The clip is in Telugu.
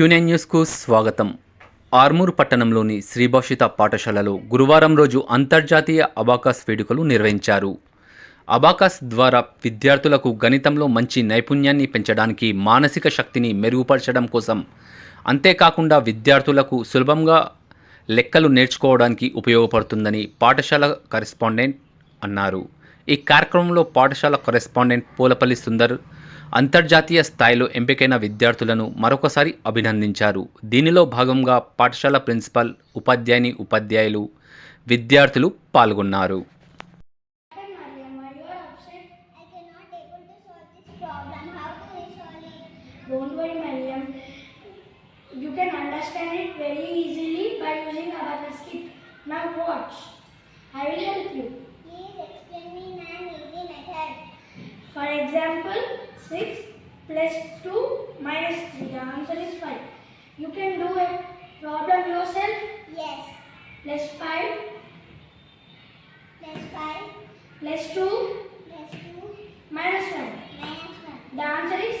క్యూనైన్ న్యూస్కు స్వాగతం. ఆర్మూర్ పట్టణంలోని శ్రీభాషిత పాఠశాలలో గురువారం రోజు అంతర్జాతీయ అబాకాస్ వేడుకలు నిర్వహించారు. అబాకస్ ద్వారా విద్యార్థులకు గణితంలో మంచి నైపుణ్యాన్ని పెంచడానికి మానసిక శక్తిని మెరుగుపరచడం కోసం అంతేకాకుండా విద్యార్థులకు సులభంగా లెక్కలు నేర్చుకోవడానికి ఉపయోగపడుతుందని పాఠశాల కరెస్పాండెంట్ అన్నారు. ఈ కార్యక్రమంలో పాఠశాల కరెస్పాండెంట్ పూలపల్లి సుందర్ అంతర్జాతీయ స్థాయిలో ఎంపికైన విద్యార్థులను మరొకసారి అభినందించారు. దీనిలో భాగంగా పాఠశాల ప్రిన్సిపల్ ఉపాధ్యాయుని ఉపాధ్యాయులు విద్యార్థులు పాల్గొన్నారు. For example, 6 plus 2 minus 3. The answer is 5. You can do a problem yourself. Yes. Plus 5 Plus 5 plus 2 plus 2 minus 1. minus 1. The answer is